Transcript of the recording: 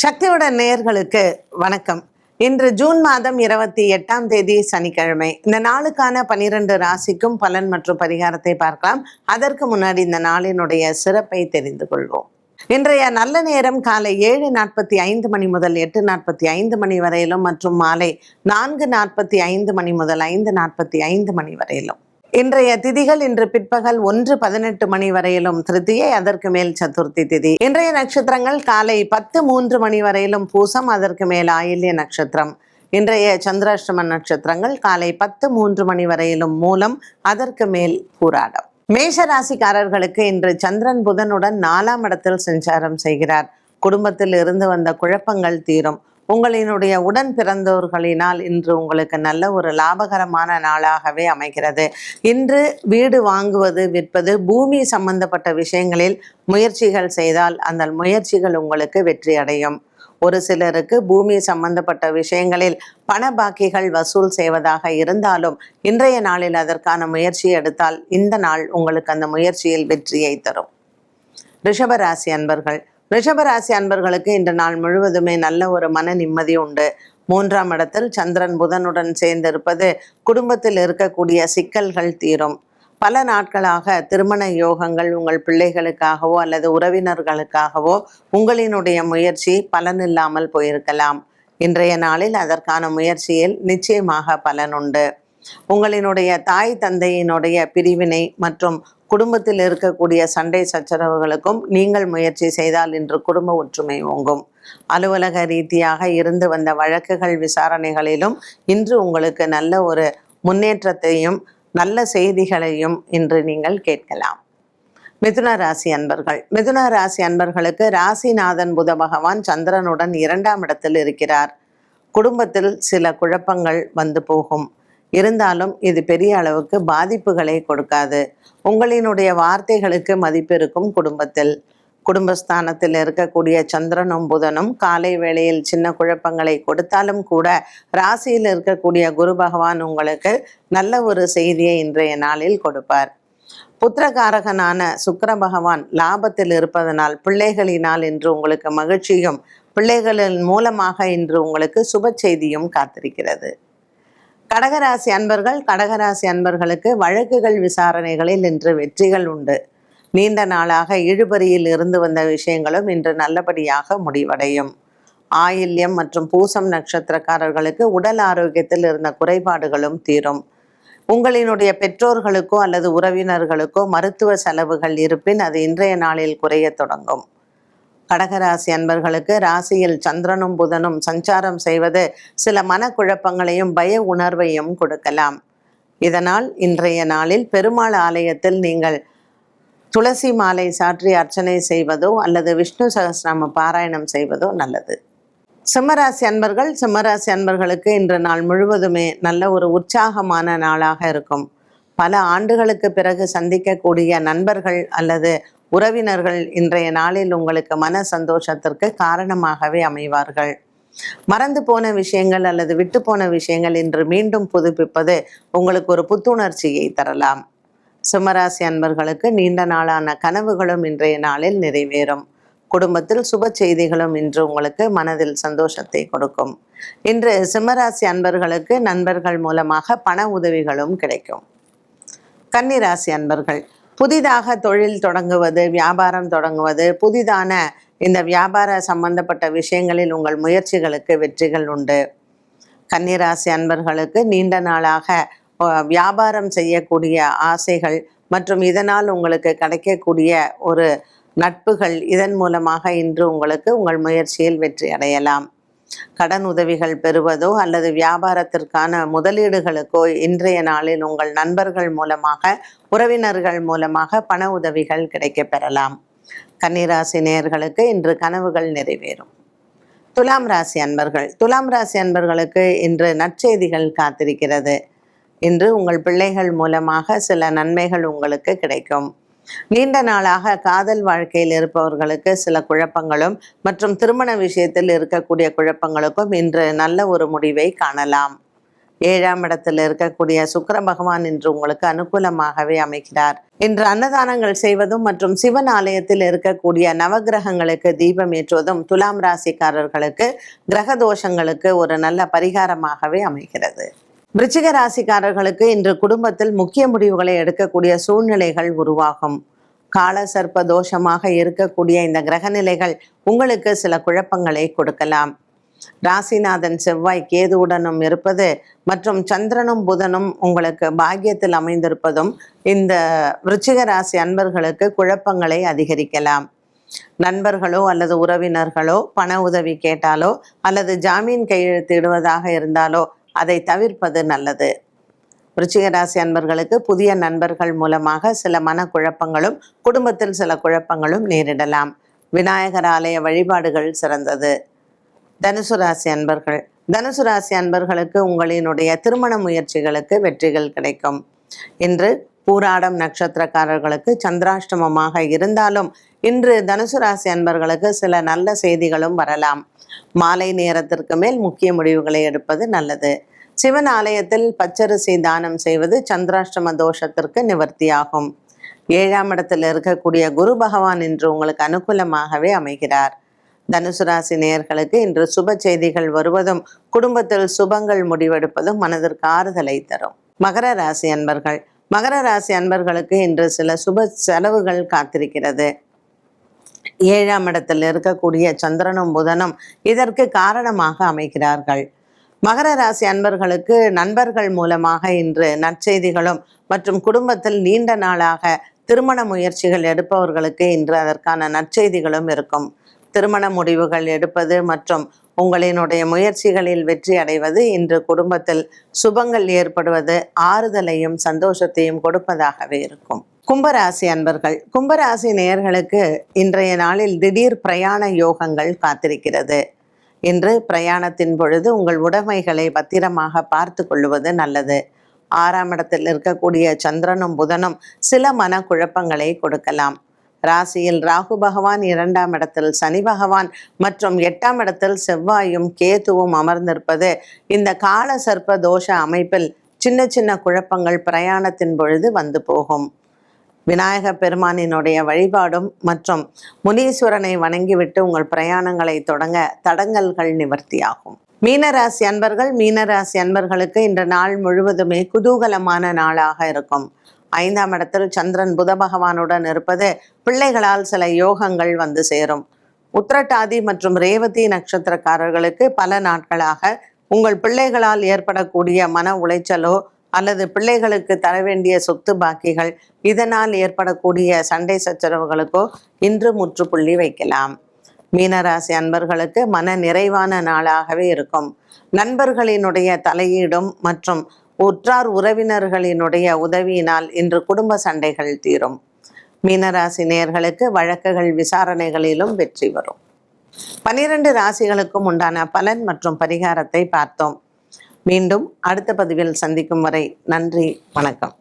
சக்தியோட நேயர்களுக்கு வணக்கம். இன்று ஜூன் மாதம் இருபத்தி எட்டாம் தேதி சனிக்கிழமை. இந்த நாளுக்கான பனிரெண்டு ராசிக்கும் பலன் மற்றும் பரிகாரத்தை பார்க்கலாம். அதற்கு முன்னாடி இந்த நாளினுடைய சிறப்பை தெரிந்து கொள்வோம். இன்றைய நல்ல நேரம் காலை ஏழு நாற்பத்தி ஐந்து மணி முதல் எட்டு நாற்பத்தி ஐந்து மணி வரையிலும் மற்றும் மாலை நான்கு நாற்பத்தி ஐந்து மணி முதல் ஐந்து நாற்பத்தி ஐந்து மணி வரையிலும். இன்றைய திதிகள் இன்று பிற்பகல் ஒன்று பதினெட்டு மணி வரையிலும் திருத்தியை அதற்கு மேல் சதுர்த்தி திதி. இன்றைய நட்சத்திரங்கள் காலை பத்து மூன்று மணி வரையிலும் பூசம் அதற்கு மேல் ஆயில்ய நட்சத்திரம். இன்றைய சந்திராஷ்டம நட்சத்திரங்கள் காலை பத்து மூன்று மணி வரையிலும் மூலம் அதற்கு மேல் பூராடம். மேஷ ராசிக்காரர்களுக்கு இன்று சந்திரன் புதனுடன் நாலாம் இடத்தில் சஞ்சாரம் செய்கிறார். குடும்பத்தில் இருந்து வந்த குழப்பங்கள் தீரும். உங்களினுடைய உடன் பிறந்தோர்களினால் இன்று உங்களுக்கு நல்ல ஒரு லாபகரமான நாளாகவே அமைகிறது. இன்று வீடு வாங்குவது விற்பது பூமி சம்பந்தப்பட்ட விஷயங்களில் முயற்சிகள் செய்தால் அந்த முயற்சிகள் உங்களுக்கு வெற்றி அடையும். ஒரு சிலருக்கு பூமி சம்பந்தப்பட்ட விஷயங்களில் பண பாக்கிகள் வசூல் செய்வதாக இருந்தாலும் இன்றைய நாளில் அதற்கான முயற்சி எடுத்தால் இந்த நாள் உங்களுக்கு அந்த முயற்சியில் வெற்றியை தரும். ரிஷபராசி அன்பர்கள் ரிஷபராசி அன்பர்களுக்கு இன்று நாள் முழுவதுமே நல்ல ஒரு மன நிம்மதி உண்டு. மூன்றாம் இடத்தில் சந்திரன் புதனுடன் சேர்ந்திருப்பது குடும்பத்தில் இருக்கக்கூடிய சிக்கல்கள் தீரும். பல நாட்களாக திருமண யோகங்கள் உங்கள் பிள்ளைகளுக்காகவோ அல்லது உறவினர்களுக்காகவோ உங்களினுடைய முயற்சி பலனில்லாமல் போயிருக்கலாம். இன்றைய நாளில் அதற்கான முயற்சியில் நிச்சயமாக பலனுண்டு உங்களினுடைய தாய் தந்தையினுடைய பிரிவினை மற்றும் குடும்பத்தில் இருக்கக்கூடிய சண்டை சச்சரவுகளுக்கும் நீங்கள் முயற்சி செய்தால் இன்று குடும்ப ஒற்றுமை ஓங்கும். அலுவலக ரீதியாக இருந்து வந்த வழக்குகள் விசாரணைகளிலும் இன்று உங்களுக்கு நல்ல ஒரு முன்னேற்றத்தையும் நல்ல செய்திகளையும் இன்று நீங்கள் கேட்கலாம். மிதுன ராசி அன்பர்கள். மிதுன ராசி அன்பர்களுக்கு ராசிநாதன் புத பகவான் சந்திரனுடன் இரண்டாம் இடத்தில் இருக்கிறார். குடும்பத்தில் சில குழப்பங்கள் வந்து போகும். இருந்தாலும் இது பெரிய அளவுக்கு பாதிப்புகளை கொடுக்காது. உங்களினுடைய வார்த்தைகளுக்கு மதிப்பு இருக்கும் குடும்பத்தில். குடும்பஸ்தானத்தில் இருக்கக்கூடிய சந்திரனும் புதனும் காலை வேளையில் சின்ன குழப்பங்களை கொடுத்தாலும் கூட ராசியில் இருக்கக்கூடிய குரு பகவான் உங்களுக்கு நல்ல ஒரு செய்தியை இன்றைய நாளில் கொடுப்பார். புத்திரகாரகனான சுக்கர பகவான் லாபத்தில் இருப்பதனால் பிள்ளைகளினால் இன்று உங்களுக்கு மகிழ்ச்சியும் பிள்ளைகளின் மூலமாக இன்று உங்களுக்கு சுப செய்தியும் காத்திருக்கிறது. கடகராசி அன்பர்கள் கடகராசி அன்பர்களுக்கு வழக்குகள் விசாரணைகளில் இன்று வெற்றிகள் உண்டு. நீண்ட நாளாக இழுபறியில் இருந்து வந்த விஷயங்களும் இன்று நல்லபடியாக முடிவடையும். ஆயில்யம் மற்றும் பூசம் நட்சத்திரக்காரர்களுக்கு உடல் ஆரோக்கியத்தில் இருந்த குறைபாடுகளும் தீரும். உங்களினுடைய பெற்றோர்களுக்கோ அல்லது உறவினர்களுக்கோ மருத்துவ செலவுகள் இருப்பின் அது இன்றைய நாளில் குறையத் தொடங்கும். கடகராசி அன்பர்களுக்கு ராசியில் சந்திரனும் புதனும் சஞ்சாரம் செய்வது சில மனக்குழப்பங்களையும் பய உணர்வையும் கொடுக்கலாம். இதனால் இன்றைய நாளில் பெருமாள் ஆலயத்தில் நீங்கள் துளசி மாலை சாற்றி அர்ச்சனை செய்வதோ அல்லது விஷ்ணு சகஸ்ரநாம பாராயணம் செய்வதோ நல்லது. சிம்மராசி அன்பர்கள் சிம்மராசி அன்பர்களுக்கு இன்று நாள் முழுவதுமே நல்ல ஒரு உற்சாகமான நாளாக இருக்கும். பல ஆண்டுகளுக்கு பிறகு சந்திக்கக்கூடிய நண்பர்கள் அல்லது உறவினர்கள் இன்றைய நாளில் உங்களுக்கு மன சந்தோஷத்திற்கு காரணமாகவே அமைவார்கள். மறந்து போன விஷயங்கள் அல்லது விட்டு போன விஷயங்கள் இன்று மீண்டும் புதுப்பிப்பது உங்களுக்கு ஒரு புத்துணர்ச்சியை தரலாம். சிம்மராசி அன்பர்களுக்கு நீண்ட நாளான கனவுகளும் இன்றைய நாளில் நிறைவேறும். குடும்பத்தில் சுப செய்திகளும் இன்று உங்களுக்கு மனதில் சந்தோஷத்தை கொடுக்கும். இன்று சிம்மராசி அன்பர்களுக்கு நண்பர்கள் மூலமாக பண உதவிகளும் கிடைக்கும். கன்னிராசி அன்பர்கள் புதிதாக தொழில் தொடங்குவது வியாபாரம் தொடங்குவது புதிதான இந்த வியாபார சம்பந்தப்பட்ட விஷயங்களில் உங்கள் முயற்சிகளுக்கு வெற்றிகள் உண்டு. கன்னிராசி அன்பர்களுக்கு நீண்ட நாளாக வியாபாரம் செய்யக்கூடிய ஆசைகள் மற்றும் இதனால் உங்களுக்கு கிடைக்கக்கூடிய ஒரு நட்புகள் இதன் மூலமாக இன்று உங்களுக்கு உங்கள் முயற்சியில் வெற்றி அடையலாம். கடன் உதவிகள் பெறுவதோ அல்லது வியாபாரத்திற்கான முதலீடுகளுக்கோ இன்றைய நாளில் உங்கள் நண்பர்கள் மூலமாக உறவினர்கள் மூலமாக பண உதவிகள் கிடைக்கப் பெறலாம் கன்னிராசி நேயர்களுக்கு இன்று கனவுகள் நிறைவேறும். துலாம் ராசி அன்பர்கள். துலாம் ராசி அன்பர்களுக்கு இன்று நற்செய்திகள் காத்திருக்கிறது. இன்று உங்கள் பிள்ளைகள் மூலமாக சில நன்மைகள் உங்களுக்கு கிடைக்கும். நீண்ட நாளாக காதல் வாழ்க்கையில் இருப்பவர்களுக்கு சில குழப்பங்களும் மற்றும் திருமண விஷயத்தில் இருக்கக்கூடிய குழப்பங்களுக்கும் இன்று நல்ல ஒரு முடிவை காணலாம். ஏழாம் இடத்தில் இருக்கக்கூடிய சுக்கர பகவான் இன்று உங்களுக்கு அனுகூலமாகவே அமைகிறார் இன்று அன்னதானங்கள் செய்வதும் மற்றும் சிவன் ஆலயத்தில் இருக்கக்கூடிய நவகிரகங்களுக்கு தீபம் ஏற்றுவதும் துலாம் ராசிக்காரர்களுக்கு கிரக தோஷங்களுக்கு ஒரு நல்ல பரிகாரமாகவே அமைகிறது. விருச்சிக ராசிக்காரர்களுக்கு இன்று குடும்பத்தில் முக்கிய முடிவுகளை எடுக்கக்கூடிய சூழ்நிலைகள் உருவாகும். கால சர்ப்ப தோஷமாக இருக்கக்கூடிய இந்த கிரகநிலைகள் உங்களுக்கு சில குழப்பங்களை கொடுக்கலாம். ராசிநாதன் செவ்வாய் கேதுவுடனும் இருப்பது மற்றும் சந்திரனும் புதனும் உங்களுக்கு பாக்கியத்தில் அமைந்திருப்பதும் இந்த விருச்சிக ராசி அன்பர்களுக்கு குழப்பங்களை அதிகரிக்கலாம். நண்பர்களோ அல்லது உறவினர்களோ பண உதவி கேட்டாலோ அல்லது ஜாமீன் கையெழுத்திடுவதாக இருந்தாலோ அதை தவிர்ப்பது நல்லது. விருச்சிக ராசி அன்பர்களுக்கு புதிய நண்பர்கள் மூலமாக சில மனக்குழப்பங்களும் குடும்பத்தில் சில குழப்பங்களும் நேரிடலாம். விநாயகர் ஆலய வழிபாடுகள் சிறந்தது. தனுசு ராசி அன்பர்கள். தனுசு ராசி அன்பர்களுக்கு உங்களினுடைய திருமண முயற்சிகளுக்கு வெற்றிகள் கிடைக்கும். இன்று பூராடம் நட்சத்திரக்காரர்களுக்கு சந்திராஷ்டமமாக இருந்தாலும் இன்று தனுசு ராசி அன்பர்களுக்கு சில நல்ல செய்திகளும் வரலாம். மாலை நேரத்திற்கு மேல் முக்கிய முடிவுகளை எடுப்பது நல்லது. சிவன் ஆலயத்தில் பச்சரிசி தானம் செய்வது சந்திராஷ்டம தோஷத்திற்கு நிவர்த்தியாகும். ஏழாம் இடத்தில் இருக்கக்கூடிய குரு பகவான் இன்று உங்களுக்கு அனுகூலமாகவே அமைகிறார். தனுசு ராசி நேயர்களுக்கு இன்று சுப செய்திகள் வருவதும் குடும்பத்தில் சுபங்கள் முடிவெடுப்பதும் மனதிற்கு ஆறுதலை தரும். மகர ராசி அன்பர்கள். மகர ராசி அன்பர்களுக்கு இன்று சில சுப செலவுகள் காத்திருக்கிறது. ஏழாம் இடத்தில் இருக்கக்கூடிய சந்திரனும் புதனும் இதற்கு காரணமாக அமைகிறார்கள். மகர ராசி அன்பர்களுக்கு நண்பர்கள் மூலமாக இன்று நற்செய்திகளும் மற்றும் குடும்பத்தில் நீண்ட நாளாக திருமண முயற்சிகள் எடுப்பவர்களுக்கு இன்று அதற்கான நற்செய்திகளும் இருக்கும். திருமண முடிவுகள் எடுப்பது மற்றும் உங்களினுடைய முயற்சிகளில் வெற்றி அடைவது இன்று குடும்பத்தில் சுபங்கள் ஏற்படுவது ஆறுதலையும் சந்தோஷத்தையும் கொடுப்பதாகவே இருக்கும். கும்பராசி அன்பர்கள் கும்பராசி நேயர்களுக்கு இன்றைய நாளில் திடீர் பிரயாண யோகங்கள் காத்திருக்கிறது. இன்று பிரயாணத்தின் பொழுது உங்கள் உடைமைகளை பத்திரமாக பார்த்து கொள்வது நல்லது. ஆறாம் இடத்தில் இருக்கக்கூடிய சந்திரனும் புதனும் சில மன குழப்பங்களை கொடுக்கலாம். ராசியில் ராகு பகவான் இரண்டாம் இடத்தில் சனி பகவான் மற்றும் எட்டாம் இடத்தில் செவ்வாயும் கேதுவும் அமர்ந்திருப்பது இந்த கால சர்ப்ப தோஷ அமைப்பில் சின்ன சின்ன குழப்பங்கள் பிரயாணத்தின் பொழுது வந்து போகும். விநாயக பெருமானினுடைய வழிபாடும் மற்றும் முனீஸ்வரனை வணங்கிவிட்டு உங்கள் பிரயாணங்களை தொடங்க தடங்கல்கள் நிவர்த்தியாகும். மீனராசி அன்பர்கள் மீனராசி அன்பர்களுக்கு இந்த நாள் முழுவதுமே குதூகலமான நாளாக இருக்கும். ஐந்தாம் இடத்தில் சந்திரன் புத பகவானுடன் இருப்பது பிள்ளைகளால் சில யோகங்கள் வந்து சேரும். உத்திரட்டாதி மற்றும் ரேவதி நட்சத்திரக்காரர்களுக்கு பல நாட்களாக உங்கள் பிள்ளைகளால் ஏற்படக்கூடிய மன உளைச்சலோ அல்லது பிள்ளைகளுக்கு தர வேண்டிய சொத்து பாக்கிகள் இதனால் ஏற்படக்கூடிய சண்டை சச்சரவுகளுக்கோ இன்று முற்றுப்புள்ளி வைக்கலாம். மீனராசி அன்பர்களுக்கு மன நிறைவான நாளாகவே இருக்கும். நண்பர்களினுடைய தலையீடும் மற்றும் உற்றார் உறவினர்களினுடைய உதவியினால் இன்று குடும்ப சண்டைகள் தீரும். மீனராசி நேயர்களுக்கு வழக்குகள் விசாரணைகளிலும் வெற்றி வரும். பனிரெண்டு ராசிகளுக்கும் உண்டான பலன் மற்றும் பரிகாரத்தை பார்த்தோம். மீண்டும் அடுத்த பதிவில் சந்திக்கும் வரை நன்றி வணக்கம்.